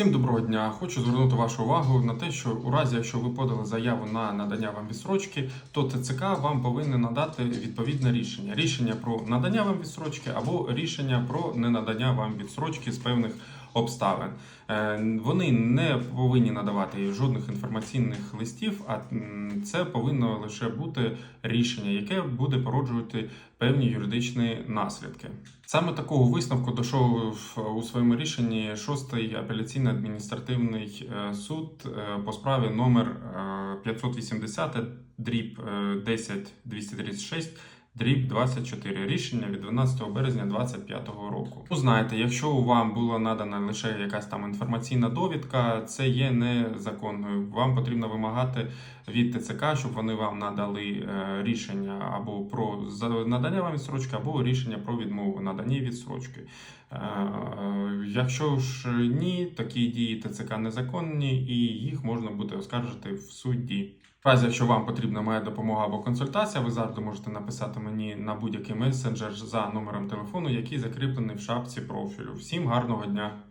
Всім доброго дня. Хочу звернути вашу увагу на те, що у разі, якщо ви подали заяву на надання вам відсрочки, то ТЦК вам повинен надати відповідне рішення: рішення про надання вам відсрочки або рішення про ненадання вам відсрочки з певних обставин. Е, Вони не повинні надавати жодних інформаційних листів, а це повинно лише бути рішення, яке буде породжувати певні юридичні наслідки. Саме такого висновку дійшов у своєму рішенні шостий апеляційний адміністративний е, суд е, по справі номер е, 580 дріб е, 10 236 дріб 24. Рішення від 12 березня 2025 року. Знаєте, якщо вам була надана лише якась там інформаційна довідка, це є незаконною. Вам потрібно вимагати від ТЦК, щоб вони вам надали е, рішення або про надання вам відсрочки, або рішення про відмову в наданні відсрочки. Е, Якщо ж ні, такі дії ТЦК незаконні і їх можна буде оскаржити в суді. В разі, якщо вам потрібна моя допомога або консультація, ви завжди можете написати мені на будь-який месенджер за номером телефону, який закріплений в шапці профілю. Всім гарного дня!